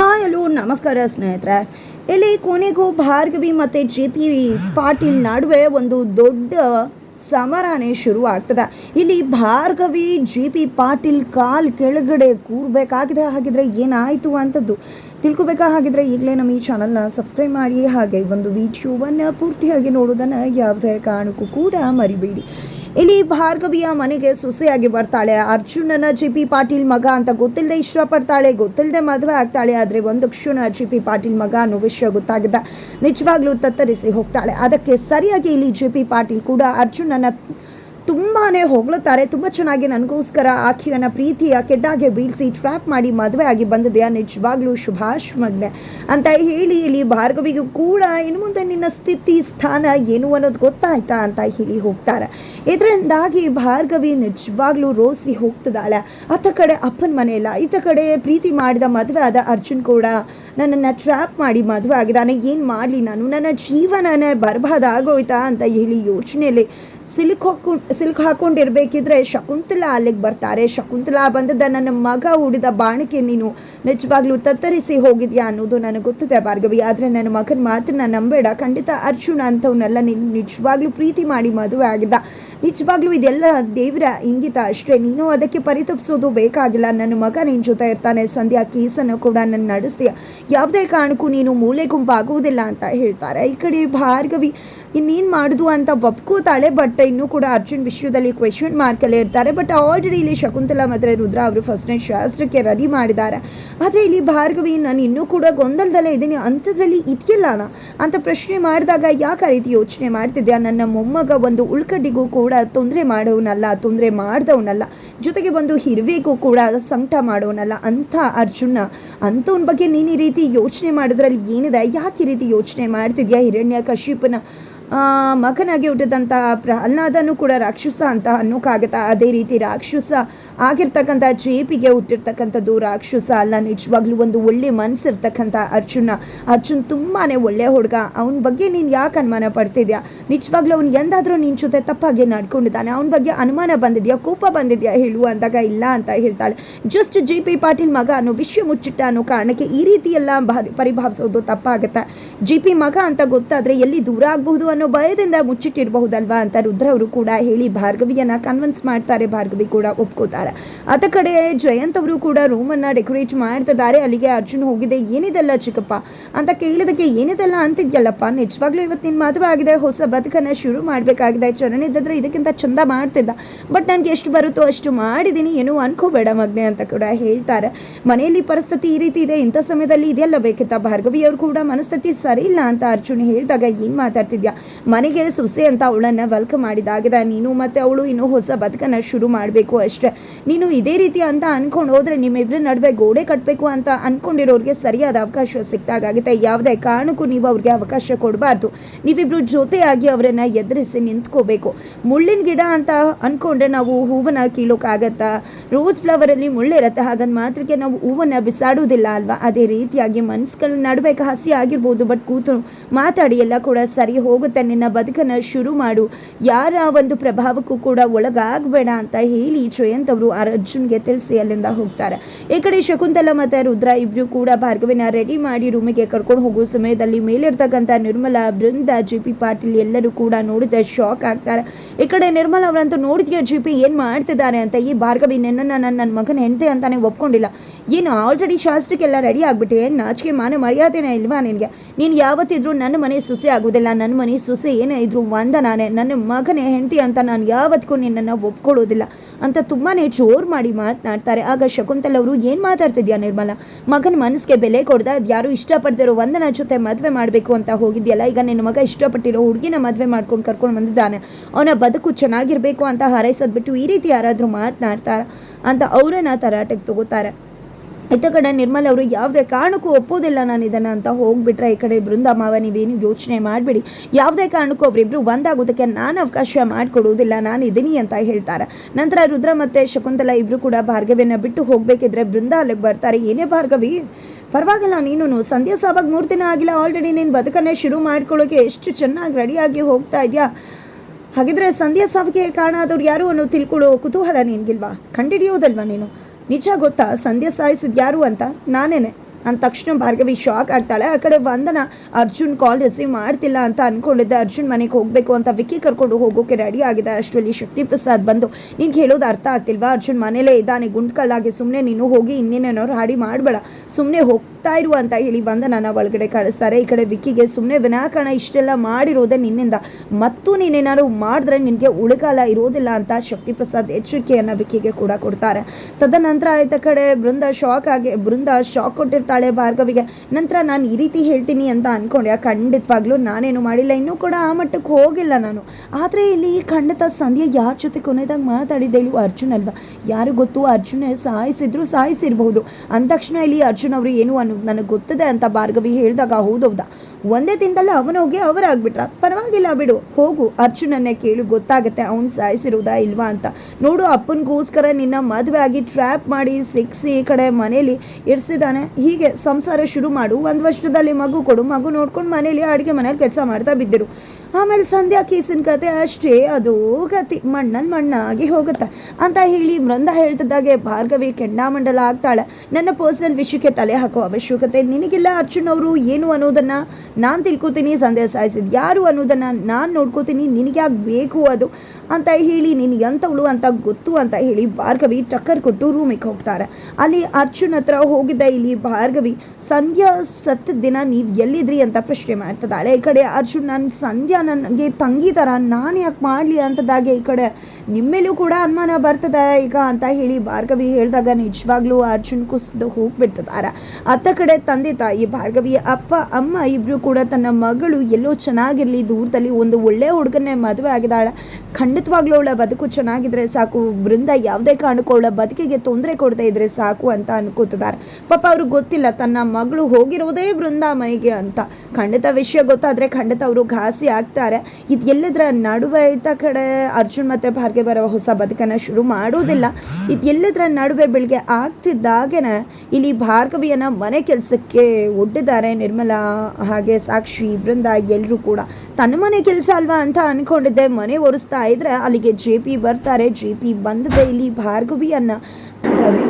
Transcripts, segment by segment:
Hi, hello, ನಮಸ್ಕಾರ ಸ್ನೇಹಿತರೆ. ಇಲ್ಲಿ ಕೊನೆಗೂ ಭಾರ್ಗವಿ ಮತ್ತು ಜೆ ಪಿ ಪಾಟೀಲ್ ನಡುವೆ ಒಂದು ದೊಡ್ಡ ಸಮರನೇ ಶುರು ಆಗ್ತದೆ ಇಲ್ಲಿ ಭಾರ್ಗವಿ, ಜೆ ಪಿ ಪಾಟೀಲ್ ಕಾಲ್ ಕೆಳಗಡೆ ಕೂರಬೇಕಾಗಿದೆ. ಹಾಗಿದ್ರೆ ಏನಾಯಿತು ಅಂತದ್ದು ತಿಳ್ಕೊಬೇಕಾ? ಹಾಗಿದ್ರೆ ಈಗಲೇ ನಮ್ಮ ಈ ಚಾನಲ್ನ ಸಬ್ಸ್ಕ್ರೈಬ್ ಮಾಡಿ. ಹಾಗೆ ಒಂದು ವಿಡಿಯೋವನ್ನು ಪೂರ್ತಿಯಾಗಿ ನೋಡೋದನ್ನು ಯಾವುದೇ ಕಾರಣಕ್ಕೂ ಕೂಡ ಮರಿಬೇಡಿ. ಇಲ್ಲಿ ಭಾರ್ಗವಿಯ ಮನೆಗೆ ಸೊಸೆಯಾಗಿ ಬರ್ತಾಳೆ. ಅರ್ಜುನನ ಜಿ ಪಿ ಪಾಟೀಲ್ ಮಗ ಅಂತ ಗೊತ್ತಿಲ್ಲದೆ ಇಷ್ಟಪಡ್ತಾಳೆ ಗೊತ್ತಿಲ್ಲದೆ ಮದುವೆ ಆಗ್ತಾಳೆ. ಆದರೆ ಒಂದು ಕ್ಷಣ ಜಿ ಪಿ ಪಾಟೀಲ್ ಮಗ ಅನ್ನೋ ವಿಷಯ ಗೊತ್ತಾಗಿದ್ದ ನಿಜವಾಗ್ಲೂ ತತ್ತರಿಸಿ ಹೋಗ್ತಾಳೆ. ಅದಕ್ಕೆ ಸರಿಯಾಗಿ ಇಲ್ಲಿ ಜಿ ಪಿ ಪಾಟೀಲ್ ಕೂಡ ಅರ್ಜುನನ ತುಂಬಾ ಹೊಗಳುತ್ತಾರೆ ತುಂಬ ಚೆನ್ನಾಗಿ ನನಗೋಸ್ಕರ ಆಕೆಯನ್ನು ಪ್ರೀತಿಯ ಕೆಡ್ಡಾಗೆ ಬೀಳಿಸಿ ಟ್ರ್ಯಾಪ್ ಮಾಡಿ ಮದುವೆ ಆಗಿ ಬಂದಿದೆಯಾ? ನಿಜವಾಗ್ಲೂ ಶುಭಾಶ್ ಮಗ್ನೆ. ಅಂತ ಹೇಳಿ ಇಲ್ಲಿ ಭಾರ್ಗವಿಗೂ ಕೂಡ ಇನ್ನು ಮುಂದೆ ನಿನ್ನ ಸ್ಥಿತಿ, ಸ್ಥಾನ ಏನು ಅನ್ನೋದು ಗೊತ್ತಾಯ್ತಾ ಅಂತ ಹೇಳಿ ಹೋಗ್ತಾರೆ. ಇದರಿಂದಾಗಿ ಭಾರ್ಗವಿ ನಿಜವಾಗ್ಲೂ ರೋಸಿ ಹೋಗ್ತದಾಳೆ ಅತ್ತ ಕಡೆ ಅಪ್ಪನ ಮನೆಯಲ್ಲ ಈತ ಕಡೆ ಪ್ರೀತಿ ಮಾಡಿದ ಮದುವೆ ಆದ ಅರ್ಜುನ್ ಕೂಡ ನನ್ನನ್ನು ಟ್ರ್ಯಾಪ್ ಮಾಡಿ ಮದುವೆ ಆಗಿದ್ದಾನೆ. ಏನು ಮಾಡಲಿ ನಾನು? ನನ್ನ ಜೀವನನೇ ಬರ್ಬಾದಾಗೋಯ್ತಾ ಅಂತ ಹೇಳಿ ಯೋಚನೆಯಲ್ಲಿ ಸಿಲುಕ್ ಹಾಕೊಂಡು ಸಿಲ್ಕ್ ಹಾಕೊಂಡಿರ್ಬೇಕಿದ್ರೆ ಶಕುಂತಲಾ ಅಲ್ಲಿಗೆ ಬರ್ತಾರೆ. ಶಕುಂತಲಾ ಬಂದದ ನನ್ನ ಮಗ ಹುಡಿದ ಬಾಣಕ್ಕೆ ನೀನು ನಿಜವಾಗ್ಲೂ ತತ್ತರಿಸಿ ಹೋಗಿದ್ಯಾ ಅನ್ನೋದು ನನಗೆ ಗೊತ್ತಿದೆ ಭಾರ್ಗವಿ. ಆದರೆ ನನ್ನ ಮಗನ ಮಾತನ್ನ ನಂಬೇಡ. ಖಂಡಿತ ಅರ್ಜುನ ಅಂಥವನ್ನೆಲ್ಲ ನೀನು ನಿಜವಾಗ್ಲೂ ಪ್ರೀತಿ ಮಾಡಿ ಮದುವೆ ಆಗಿದ್ದ. ನಿಜವಾಗ್ಲೂ ಇದೆಲ್ಲ ದೇವರ ಇಂಗಿತ ಅಷ್ಟೇ. ನೀನು ಅದಕ್ಕೆ ಪರಿತಪಿಸೋದು ಬೇಕಾಗಿಲ್ಲ. ನನ್ನ ಮಗ ನಿನ್ನ ಜೊತೆ ಇರ್ತಾನೆ. ಸಂಧ್ಯಾ ಕೇಸನ್ನು ಕೂಡ ನನ್ನ ನಡೆಸ್ತೀಯ. ಯಾವುದೇ ಕಾರಣಕ್ಕೂ ನೀನು ಮೂಲೆ ಗುಂಪಾಗುವುದಿಲ್ಲ ಅಂತ ಹೇಳ್ತಾರೆ. ಈ ಕಡೆ ಭಾರ್ಗವಿ ಇನ್ನೇನು ಮಾಡುದು ಅಂತ ಒಪ್ಕೋತಾಳೆ ಬಟ್ ಇನ್ನೂ ಕೂಡ ಅರ್ಜುನ್ ವಿಷಯದಲ್ಲಿ ಕ್ವೆಶನ್ ಮಾರ್ಕಲ್ಲೇ ಇರ್ತಾರೆ. ಬಟ್ ಆಲ್ರೆಡಿ ಇಲ್ಲಿ ಶಕುಂತಲಾ ಮತ್ತು ರುದ್ರ ಅವರು ಫಸ್ಟ್ ನೈಟ್ ಶಾಸ್ತ್ರಕ್ಕೆ ರೆಡಿ ಮಾಡಿದ್ದಾರೆ. ಆದರೆ ಇಲ್ಲಿ ಭಾರ್ಗವಿ ನಾನು ಇನ್ನೂ ಕೂಡ ಗೊಂದಲದಲ್ಲೇ ಇದ್ದೀನಿ. ಅಂಥದ್ರಲ್ಲಿ ಇದೆಯಲ್ಲ ಅಂತ ಪ್ರಶ್ನೆ ಮಾಡಿದಾಗ ಯಾಕೆ ಆ ರೀತಿ ಯೋಚನೆ ಮಾಡ್ತಿದ್ಯಾ? ನನ್ನ ಮೊಮ್ಮಗ ಒಂದು ಉಳ್ಕಡ್ಡಿಗೂ ಕೂಡ ತೊಂದರೆ ಮಾಡೋನಲ್ಲ ತೊಂದರೆ ಮಾಡ್ದವನಲ್ಲ. ಜೊತೆಗೆ ಒಂದು ಹಿರಿವೆಗೂ ಕೂಡ ಸಂಕಟ ಮಾಡೋನಲ್ಲ ಅಂಥ ಅರ್ಜುನ. ಅಂಥವನ ಬಗ್ಗೆ ನೀನು ಈ ರೀತಿ ಯೋಚನೆ ಮಾಡೋದ್ರಲ್ಲಿ ಏನಿದೆ? ಯಾಕೆ ಈ ರೀತಿ ಯೋಚನೆ ಮಾಡ್ತಿದ್ಯಾ ಹಿರಣ್ಯ ಕಶ್ಯಪನ? ಆ, ಮಗನಾಗಿ ಹುಟ್ಟಿದಂಥ ಪ್ರಹ್ಲಾದನು ಕೂಡ ರಾಕ್ಷಸ ಅಂತ ಅನ್ನೋಕ್ಕಾಗತ್ತಾ ಅದೇ ರೀತಿ ರಾಕ್ಷಸ ಆಗಿರ್ತಕ್ಕಂಥ ಜೇಪಿಗೆ ಹುಟ್ಟಿರ್ತಕ್ಕಂಥದ್ದು ರಾಕ್ಷಸ ಅಲ್ಲ. ನಿಜವಾಗ್ಲೂ ಒಂದು ಒಳ್ಳೆ ಮನಸ್ಸಿರ್ತಕ್ಕಂಥ ಅರ್ಜುನ. ಅರ್ಜುನ್ ತುಂಬಾ ಒಳ್ಳೆ ಹುಡುಗ. ಅವನ ಬಗ್ಗೆ ನೀನು ಯಾಕೆ ಅನುಮಾನ ಪಡ್ತಿದ್ಯಾ? ನಿಜವಾಗ್ಲೂ ಅವ್ನು ಎಂದಾದರೂ ನಿನ್ನ ಜೊತೆ ತಪ್ಪಾಗಿ ನಡ್ಕೊಂಡಿದ್ದಾನೆ. ಅವನ ಬಗ್ಗೆ ಅನುಮಾನ ಬಂದಿದ್ಯಾ? ಕೋಪ ಬಂದಿದ್ಯಾ? ಹೇಳು ಅಂದಾಗ ಇಲ್ಲ ಅಂತ ಹೇಳ್ತಾಳೆ. ಜಸ್ಟ್ ಜೆ ಪಿ ಪಾಟೀಲ್ ಮಗ ಅನ್ನೋ ವಿಷಯ ಮುಚ್ಚಿಟ್ಟ ಅನ್ನೋ ಕಾರಣಕ್ಕೆ ಈ ರೀತಿ ಎಲ್ಲ ಪರಿಭಾವಿಸೋದು ತಪ್ಪಾಗುತ್ತೆ. ಜಿ ಪಿ ಮಗ ಅಂತ ಗೊತ್ತಾದರೆ ಎಲ್ಲಿ ದೂರ ಆಗಬಹುದು ಭಯದಿಂದ ಮುಚ್ಚಿಟ್ಟಿರಬಹುದಲ್ವಾ ಅಂತ ರುದ್ರ ಅವರು ಕೂಡ ಹೇಳಿ ಭಾರ್ಗವಿಯನ್ನ ಕನ್ವಿನ್ಸ್ ಮಾಡ್ತಾರೆ. ಭಾರ್ಗವಿ ಕೂಡ ಒಪ್ಕೋತಾರೆ. ಆತ ಕಡೆ ಜಯಂತ್ ಅವರು ಕೂಡ ರೂಮನ್ನ ಡೆಕೋರೇಟ್ ಮಾಡ್ತಿದ್ದಾರೆ. ಅಲ್ಲಿಗೆ ಅರ್ಜುನ್ ಹೋಗಿದೆ. ಏನಿದೆಲ್ಲ ಚಿಕ್ಕಪ್ಪ? ಅಂತ ಕೇಳಿದಕ್ಕೆ ಏನಿದೆಲ್ಲ ಅಂತಿದ್ಯಲ್ಲಪ್ಪ? ನಿಜವಾಗ್ಲೂ ಇವತ್ತು ನಿನ್ನ ಮದುವೆ ಆಗಿದೆ. ಹೊಸ ಬದುಕನ್ನು ಶುರು ಮಾಡಬೇಕಾಗಿದೆ. ಚರಣ್ ಇದ್ದಿದ್ರೆ ಇದಕ್ಕಿಂತ ಚಂದ ಮಾಡ್ತಿದ್ದ. ಬಟ್ ನನಗೆ ಎಷ್ಟು ಬರುತ್ತೋ ಅಷ್ಟು ಮಾಡಿದೀನಿ. ಏನು ಅನ್ಕೋಬೇಡ ಮಗ್ನೆ ಅಂತ ಕೂಡ ಹೇಳ್ತಾರೆ. ಮನೆಯಲ್ಲಿ ಪರಿಸ್ಥಿತಿ ಈ ರೀತಿ ಇದೆ. ಇಂಥ ಸಮಯದಲ್ಲಿ ಇದೆಲ್ಲ ಬೇಕಿತ್ತ? ಭಾರ್ಗವಿ ಅವರು ಕೂಡ ಮನಸ್ಥಿತಿ ಸರಿ ಇಲ್ಲ ಅಂತ ಅರ್ಜುನ್ ಹೇಳಿದಾಗ ಏನು ಮಾತಾಡ್ತಿದ್ಯಾ? ಮನೆಗೆ ಸೊಸೆ ಅಂತ ಅವಳನ್ನು ವೆಲ್ಕಮ್ ಮಾಡಿದಾಗಿದೆ. ನೀನು ಮತ್ತು ಅವಳು ಇನ್ನೂ ಹೊಸ ಬದುಕನ್ನು ಶುರು ಮಾಡಬೇಕು ಅಷ್ಟೇ. ನೀನು ಇದೇ ರೀತಿ ಅಂತ ಅಂದ್ಕೊಂಡು ಹೋದರೆ ನಿಮ್ಮಿಬ್ಬರ ನಡುವೆ ಗೋಡೆ ಕಟ್ಟಬೇಕು ಅಂತ ಅಂದ್ಕೊಂಡಿರೋರಿಗೆ ಸರಿಯಾದ ಅವಕಾಶ ಸಿಕ್ತಾಗುತ್ತೆ ಯಾವುದೇ ಕಾರಣಕ್ಕೂ ನೀವು ಅವ್ರಿಗೆ ಅವಕಾಶ ಕೊಡಬಾರ್ದು. ನೀವಿಬ್ಬರು ಜೊತೆಯಾಗಿ ಅವರನ್ನು ಎದುರಿಸಿ ನಿಂತ್ಕೋಬೇಕು. ಮುಳ್ಳಿನ ಗಿಡ ಅಂತ ಅನ್ಕೊಂಡ್ರೆ ನಾವು ಹೂವನ್ನ ಕೀಳೋಕ್ಕಾಗತ್ತಾ ರೋಸ್ ಫ್ಲವರಲ್ಲಿ ಮುಳ್ಳಿರತ್ತೆ ಹಾಗಂದ್ ಮಾತ್ರಕ್ಕೆ ನಾವು ಹೂವನ್ನ ಬಿಸಾಡೋದಿಲ್ಲ ಅಲ್ವಾ? ಅದೇ ರೀತಿಯಾಗಿ ಮನಸ್ಸುಗಳ ನಡುವೆ ಹಸಿ ಆಗಿರ್ಬೋದು ಬಟ್ ಕೂತು ಮಾತಾಡಿ ಎಲ್ಲ ಕೂಡ ಸರಿ ಹೋಗುತ್ತೆ. ನಿನ್ನ ಬದುಕನ್ನು ಶುರು ಮಾಡು. ಯಾರ ಒಂದು ಪ್ರಭಾವಕ್ಕೂ ಕೂಡ ಒಳಗಾಗಬೇಡ ಅಂತ ಹೇಳಿ ಜಯಂತ್ ಅವರು ಅರ್ಜುನ್ಗೆ ತಿಳಿಸಿ ಅಲ್ಲಿಂದ ಹೋಗ್ತಾರೆ. ಈ ಕಡೆ ಶಕುಂತಲ ಮತ್ತು ರುದ್ರ ಇಬ್ಬರು ಕೂಡ ಭಾರ್ಗವಿನ ರೆಡಿ ಮಾಡಿ ರೂಮಿಗೆ ಕರ್ಕೊಂಡು ಹೋಗೋ ಸಮಯದಲ್ಲಿ ಮೇಲಿರ್ತಕ್ಕಂಥ ನಿರ್ಮಲಾ, ಬೃಂದ ಜಿ ಪಿ ಪಾಟೀಲ್ ಎಲ್ಲರೂ ಕೂಡ ನೋಡಿದ ಶಾಕ್ ಆಗ್ತಾರೆ. ಈ ಕಡೆ ನಿರ್ಮಲಾ ಅವರಂತೂ ನೋಡಿದ್ಯಾ ಜಿ ಪಿ ಏನು ಮಾಡ್ತಿದ್ದಾರೆ ಅಂತ? ಈ ಭಾರ್ಗವಿ ನನ್ನ ನನ್ನ ಮಗನ ಹೆಂಡತಿ ಅಂತಾನೆ ಒಪ್ಕೊಂಡಿಲ್ಲ. ಏನು ಆಲ್ರೆಡಿ ಶಾಸ್ತ್ರಕ್ಕೆಲ್ಲ ರೆಡಿ ಆಗ್ಬಿಟ್ಟೆ? ನಾಚಿಕೆ, ಮಾನ ಮರ್ಯಾದೆನೇ ಇಲ್ವಾ ನಿನಗೆ? ನೀನು ಯಾವತ್ತಿದ್ರೂ ನನ್ನ ಮನೆ ಸುಸಿ ಆಗೋದಿಲ್ಲ ನನ್ನ ಮನೆ ಸೊಸೆ, ಏನೇ ಇದ್ರು ಒಂದ ನಾನೇ. ನನ್ನ ಮಗನೇ ಹೆಂಡತಿ ಅಂತ ನಾನು ಯಾವತ್ತಿಗೂ ನಿನ್ನನ್ನು ಒಪ್ಕೊಳ್ಳೋದಿಲ್ಲ ಅಂತ ತುಂಬಾ ಜೋರು ಮಾಡಿ ಮಾತನಾಡ್ತಾರೆ. ಆಗ ಶಕುಂತಲ್ ಅವರು, ಏನು ಮಾತಾಡ್ತಿದ್ಯಾ ನಿರ್ಮಲಾ? ಮಗನ ಮನಸ್ಸಿಗೆ ಬೆಲೆ ಕೊಡ್ದ ಯಾರು ಇಷ್ಟಪಡ್ತಿರೋ ಒಂದನ ಜೊತೆ ಮದುವೆ ಮಾಡಬೇಕು ಅಂತ ಹೋಗಿದ್ಯಲ್ಲ. ಈಗ ನಿನ್ನ ಮಗ ಇಷ್ಟಪಟ್ಟಿರೋ ಹುಡುಗಿನ ಮದುವೆ ಮಾಡ್ಕೊಂಡು ಕರ್ಕೊಂಡು ಬಂದಿದ್ದಾನೆ. ಅವನ ಬದುಕು ಚೆನ್ನಾಗಿರಬೇಕು ಅಂತ ಹಾರೈಸೋದು ಬಿಟ್ಟು ಈ ರೀತಿ ಯಾರಾದರೂ ಮಾತನಾಡ್ತಾರ? ಅಂತ ಅವರನ್ನ ತರಾಟೆಗೆ ತಗೋತಾರೆ. ಇತ್ತ ಕಡೆ ನಿರ್ಮಲ್ ಅವರು ಯಾವುದೇ ಕಾರಣಕ್ಕೂ ಒಪ್ಪೋದಿಲ್ಲ ನಾನು ಇದನ್ನು ಅಂತ ಹೋಗ್ಬಿಟ್ರೆ ಈ ಕಡೆ ಬೃಂದ ಮಾವ ನೀವೇನು ಯೋಚನೆ ಮಾಡಬೇಡಿ. ಯಾವುದೇ ಕಾರಣಕ್ಕೂ ಒಬ್ರಿಬ್ರು ಒಂದಾಗೋದಕ್ಕೆ ನಾನು ಅವಕಾಶ ಮಾಡಿಕೊಡುವುದಿಲ್ಲ, ನಾನು ಇದ್ದೀನಿ ಅಂತ ಹೇಳ್ತಾರೆ. ನಂತರ ರುದ್ರ ಮತ್ತು ಶಕುಂತಲಾ ಇಬ್ಬರು ಕೂಡ ಭಾರ್ಗವಿನ ಬಿಟ್ಟು ಹೋಗಬೇಕಿದ್ರೆ ಬೃಂದ ಅಲ್ಲಿಗೆ ಬರ್ತಾರೆ. ಏನೇ ಭಾರ್ಗವಿ, ಪರವಾಗಿಲ್ಲ ನೀನು ಸಂಧ್ಯಾ ಸಾವಾಗ ಮೂರು ದಿನ ಆಗಿಲ್ಲ ಆಲ್ರೆಡಿ ನೀನು ಬದುಕನ್ನೇ ಶುರು ಮಾಡ್ಕೊಳ್ಳೋಕೆ ಎಷ್ಟು ಚೆನ್ನಾಗಿ ರೆಡಿಯಾಗಿ ಹೋಗ್ತಾ ಇದೆಯಾ? ಹಾಗಿದ್ರೆ ಸಂಧ್ಯಾ ಸಾವಿಗೆ ಕಾರಣ ಆದವ್ರು ಯಾರು ಅನ್ನೋ ತಿಳ್ಕೊಳ್ಳೋ ಕುತೂಹಲ ನಿನ್ಗಿಲ್ವಾ? ಕಂಡಿಡಿಯೋದಲ್ವಾ ನೀನು? ನಿಜ ಗೊತ್ತಾ ಸಂಧ್ಯಾ ಸಾಯಿಸಿದ್ಯಾರು ಅಂತ ನಾನೇನೆ. ಅಂದ ತಕ್ಷಣ ಭಾರ್ಗವಿ ಶಾಕ್ ಆಗ್ತಾಳೆ. ಆ ಕಡೆ ವಂದನ ಅರ್ಜುನ್ ಕಾಲ್ ರಿಸೀವ್ ಮಾಡ್ತಿಲ್ಲ ಅಂತ ಅನ್ಕೊಂಡಿದ್ದೆ. ಅರ್ಜುನ್ ಮನೆಗೆ ಹೋಗಬೇಕು ಅಂತ ವಿಕ್ಕಿ ಕರ್ಕೊಂಡು ಹೋಗೋಕೆ ರೆಡಿ ಆಗಿದೆ ಅಷ್ಟರಲ್ಲಿ ಶಕ್ತಿ ಪ್ರಸಾದ್ ಬಂದು ನಿನ್ಗೆ ಹೇಳೋದು ಅರ್ಥ ಆಗ್ತಿಲ್ವಾ? ಅರ್ಜುನ್ ಮನೇಲೇ ಇದ್ದಾನೆ, ಗುಂಡ್ಕಲ್ಲಾಗಿ ಸುಮ್ಮನೆ ನೀನು ಹೋಗಿ ಇನ್ನೇನೇನೋರು ಹಾಡಿ ಮಾಡಬೇಡ. ಸುಮ್ಮನೆ ಹೋಗ್ತಾ ಇರು ಅಂತ ಹೇಳಿ ವಂದನನ ಒಳಗಡೆ ಕಳಿಸ್ತಾರೆ. ಈ ಕಡೆ ವಿಕ್ಕಿಗೆ ಸುಮ್ಮನೆ ವಿನಾಕಾರಣ ಇಷ್ಟೆಲ್ಲ ಮಾಡಿರೋದೇ ನಿನ್ನಿಂದ. ಮತ್ತು ನೀನೇನಾದ್ರು ಮಾಡಿದ್ರೆ ನಿನಗೆ ಉಳಿಗಾಲ ಇರೋದಿಲ್ಲ ಅಂತ ಶಕ್ತಿ ಪ್ರಸಾದ್ ಎಚ್ಚರಿಕೆಯನ್ನು ವಿಕ್ಕಿಗೆ ಕೂಡ ಕೊಡ್ತಾರೆ. ತದನಂತರ ಆಯ್ತ ಕಡೆ, ಬೃಂದ ಶಾಕ್ ಆಗಿ, ಬೃಂದ ಶಾಕ್ ಕೊಟ್ಟಿರ್ತಾಳೆ ಭಾರ್ಗವಿಗೆ. ನಂತರ ನಾನು ಈ ರೀತಿ ಹೇಳ್ತೀನಿ ಅಂತ ಅಂದ್ಕೊಂಡೆ ಖಂಡಿತವಾಗ್ಲೂ ನಾನೇನು ಮಾಡಿಲ್ಲ. ಇನ್ನೂ ಕೂಡ ಆ ಮಟ್ಟಕ್ಕೆ ಹೋಗಿಲ್ಲ ನಾನು. ಆದರೆ ಇಲ್ಲಿ ಖಂಡಿತ ಸಂಧ್ಯಾ ಯಾರ ಜೊತೆ ಕೊನೆದಾಗ ಮಾತಾಡಿದ್ದೇಳು? ಅರ್ಜುನ್ ಅಲ್ವಾ? ಯಾರು ಗೊತ್ತು? ಅರ್ಜುನ ಸಾಯಿಸಿದ್ರು ಸಾಯಿಸಿರ್ಬಹುದು. ಅಂದ ತಕ್ಷಣ ಇಲ್ಲಿ ಅರ್ಜುನ್ ಅವರು ಏನು ಅನ್ನೋದು ನನಗೆ ಗೊತ್ತದೆ ಅಂತ ಭಾರ್ಗವಿ ಹೇಳಿದಾಗ ಹೌದೌದಾ ಒಂದೇ ದಿನದಲ್ಲಿ ಅವನೋಗಿ ಅವರಾಗ್ಬಿಟ್ರ ಪರವಾಗಿಲ್ಲ ಬಿಡು. ಹೋಗು. ಅರ್ಜುನನ್ನೇ ಕೇಳು. ಗೊತ್ತಾಗುತ್ತೆ ಅವನು ಸಾಯಿಸಿರುವುದಾ ಇಲ್ವಾ ಅಂತ. ನೋಡು, ಅಪ್ಪನಿಗೋಸ್ಕರ ನಿನ್ನ ಮದುವೆ ಆಗಿ ಟ್ರ್ಯಾಪ್ ಮಾಡಿ ಸಿಕ್ಸಿ ಈ ಕಡೆ ಮನೇಲಿ ಇರಿಸಿದಾನೆ. ಹೀಗೆ ಸಂಸಾರ ಶುರು ಮಾಡು. ಒಂದು ವರ್ಷದಲ್ಲಿ ಮಗು ಕೊಡು. ಮಗು ನೋಡ್ಕೊಂಡು ಮನೇಲಿ ಅಡುಗೆ ಮನೇಲಿ ಕೆಲಸ ಮಾಡ್ತಾ ಬಿದ್ದರು. ಆಮೇಲೆ ಸಂಧ್ಯಾ ಕೇಸಿನ ಕತೆ ಅಷ್ಟೇ, ಅದು ಗತಿ ಮಣ್ಣಲ್ಲಿ ಮಣ್ಣಾಗಿ ಹೋಗುತ್ತೆ. ಅಂತ ಹೇಳಿ ವೃಂದ ಹೇಳ್ತಿದ್ದಾಗೆ, ಭಾರ್ಗವಿ ಕೆಂಡಾಮಂಡಲ ಆಗ್ತಾಳೆ. ನನ್ನ ಪರ್ಸನಲ್ ವಿಷಯಕ್ಕೆ ತಲೆ ಹಾಕೋ ಅವಶ್ಯಕತೆ ನಿನಗಿಲ್ಲ ಅರ್ಜುನ್ ಅವರು, ಏನು ಅನ್ನೋದನ್ನು ನಾನು ತಿಳ್ಕೊತೀನಿ, ಸಂಧ್ಯಾ ಸಾಯಿಸಿದ್ ಯಾರು ಅನ್ನೋದನ್ನು ನಾನು ನೋಡ್ಕೋತೀನಿ, ನಿನಗೆ ಯಾಕೆ ಬೇಕು ಅದು. ಅಂತ ಹೇಳಿ, ನೀನು ಎಂಥವಳು ಅಂತ ಗೊತ್ತು ಅಂತ ಹೇಳಿ ಭಾರ್ಗವಿ ಟಕ್ಕರ್ ಕೊಟ್ಟು ರೂಮಿಗೆ ಹೋಗ್ತಾರೆ. ಅಲ್ಲಿ ಅರ್ಜುನ್ ಹತ್ರ ಹೋಗಿದ್ದ ಇಲ್ಲಿ ಭಾರ್ಗವಿ, ಸಂಧ್ಯಾ ಸತ್ತ ದಿನ ನೀವು ಎಲ್ಲಿದ್ರಿ ಅಂತ ಪ್ರಶ್ನೆ ಮಾಡ್ತಿದ್ದಾಳೆ. ಈ ಕಡೆ ಅರ್ಜುನ್, ನಾನು ಸಂಧ್ಯಾ ನನಗೆ ತಂಗಿ ಥರ ನಾನು ಯಾಕೆ ಮಾಡಲಿ ಅಂತದಾಗೆ ಈ ಕಡೆ. ನಿಮ್ಮೇಲೂ ಕೂಡ ಅನುಮಾನ ಬರ್ತದೆ ಈಗ ಅಂತ ಹೇಳಿ ಭಾರ್ಗವಿ ಹೇಳಿದಾಗ ನಿಜವಾಗ್ಲೂ ಅರ್ಜುನ್ ಕುಸಿದು ಹೋಗ್ಬಿಡ್ತಿದ್ದಾರೆ ಅತ್ತ ಕಡೆ ತಂದೆ ತಾಯಿ ಭಾರ್ಗವಿ, ಅಪ್ಪ, ಅಮ್ಮ ಇಬ್ಬರು ಕೂಡ ತನ್ನ ಮಗಳು ಎಲ್ಲೋ ಚೆನ್ನಾಗಿರಲಿ, ದೂರದಲ್ಲಿ ಒಂದು ಒಳ್ಳೆ ಹುಡುಗನೇ ಮದುವೆ ಆಗಿದ್ದಾಳೆ. ಖಂಡಿತವಾಗ್ಲೂ ಅವಳ ಬದುಕು ಚೆನ್ನಾಗಿದ್ರೆ ಸಾಕು. ಬೃಂದ ಯಾವುದೇ ಕಾರಣಕ್ಕೂ ಅವಳ ಬದುಕಿಗೆ ತೊಂದರೆ ಕೊಡ್ತಾ ಇದ್ರೆ ಸಾಕು ಅಂತ ಅನ್ಕೋತಿದ್ದಾರೆ ಪಾಪ ಅವ್ರಿಗೆ ಗೊತ್ತಿಲ್ಲ, ತನ್ನ ಮಗಳು ಹೋಗಿರೋದೇ ಬೃಂದ ಮನೆಗೆ ಅಂತ. ಖಂಡಿತ ವಿಷಯ ಗೊತ್ತಾದರೆ ಖಂಡಿತ ಅವರು ಘಾಸಿ ಆಗ್ತಾರೆ ಇದು ಎಲ್ಲದರ ನಡುವೆ ಇದ್ದ ಕಡೆ ಅರ್ಜುನ್ ಮತ್ತು ಭಾರ್ಗೆ ಬರೋ ಹೊಸ ಬದುಕನ್ನು ಶುರು ಮಾಡೋದಿಲ್ಲ ಇದು ಎಲ್ಲದರ ನಡುವೆ ಬೆಳಗ್ಗೆ ಆಗ್ತಿದ್ದಾಗೇನೆ ಇಲ್ಲಿ ಭಾರ್ಗವಿಯನ್ನ ಮನೆ ಕೆಲಸಕ್ಕೆ ಒಡ್ಡಿದ್ದಾರೆ. ನಿರ್ಮಲಾ ಹಾಗೆ ಸಾಕ್ಷಿ ಬೃಂದ ಎಲ್ಲರೂ ಕೂಡ. ತನ್ನ ಮನೆ ಕೆಲಸ ಅಲ್ವಾ ಅಂತ ಅಂದ್ಕೊಂಡಿದ್ದೆ ಮನೆ ಒರೆಸ್ತಾ ಇದ್ರೆ ಅಲ್ಲಿಗೆ ಜೆ ಪಿ ಬರ್ತಾರೆ. ಜೆ ಪಿ ಬಂದದೆ ಇಲ್ಲಿ ಭಾರ್ಗವಿಯನ್ನ.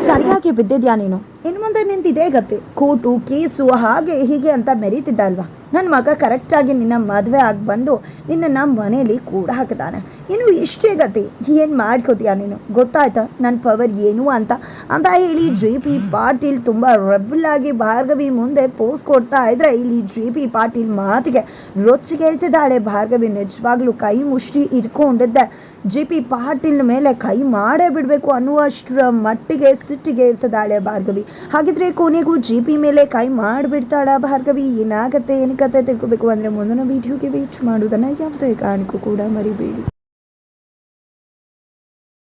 ಸರಿಯಾಗಿ ಬಿದ್ದಿದ್ಯಾ ನೀನು? ಇನ್ನು ಮುಂದೆ ನಿಂತಿದೆ ಗತಿ. ಕೋಟು ಕೇಸು ಹಾಗೆ ಹೀಗೆ ಅಂತ ಮೆರೀತಿದ್ದ ಅಲ್ವಾ? ನನ್ನ ಮಗ ಕರೆಕ್ಟಾಗಿ ನಿನ್ನ ಮದುವೆ ಆಗಿ ಬಂದು ನಿನ್ನನ್ನು ಮನೆಯಲ್ಲಿ ಕೂಡ ಹಾಕಿದಾನೆ. ಇನ್ನು ಇಷ್ಟೇ ಗತಿ, ಏನು ಮಾಡ್ಕೋತೀಯ ನೀನು? ಗೊತ್ತಾಯ್ತಾ? ನನ್ನ ಪವರ್ ಏನು ಅಂತ? ಅಂತ ಹೇಳಿ ಜೆ ಪಿ ಪಾಟೀಲ್ ತುಂಬ ರೆಬಲ್ ಆಗಿ ಭಾರ್ಗವಿ ಮುಂದೆ ಪೋಸ್ ಕೊಡ್ತಾ ಇದ್ರೆ ಇಲ್ಲಿ ಜೆ ಪಿ ಪಾಟೀಲ್ ಮಾತಿಗೆ ರೊಚ್ಚಿಗೆ ಹೇಳ್ತಿದ್ದಾಳೆ. ಭಾರ್ಗವಿ ನಿಜವಾಗ್ಲೂ ಕೈ ಮುಷ್ಟಿ ಇಟ್ಕೊಂಡಿದ್ದೆ ಜೆ ಪಿ ಪಾಟೀಲ್ ಮೇಲೆ ಕೈ ಮಾಡೇ ಬಿಡಬೇಕು ಅನ್ನುವಷ್ಟರ ಮಟ್ಟಿಗೆ ಸಿಟ್ಟಿಗೆ ಇರ್ತದಾಳೆ ಭಾರ್ಗವಿ. ಹಾಗಿದ್ರೆ ಕೊನೆಗೂ ಜೆ ಪಿ ಮೇಲೆ ಕೈ ಮಾಡಿಬಿಡ್ತಾಳ ಭಾರ್ಗವಿ. ಏನಾಗತ್ತೆ? ಏನಕ್ಕತ್ತೆ ತಿಳ್ಕೊಬೇಕು ಅಂದರೆ ಮುಂದಿನ ವೀಡಿಯೋಗೆ ವೇಟ್ ಮಾಡೋದನ್ನು ಯಾವುದೇ ಕಾರಣಕ್ಕೂ ಕೂಡ ಮರಿಬೇಡಿ.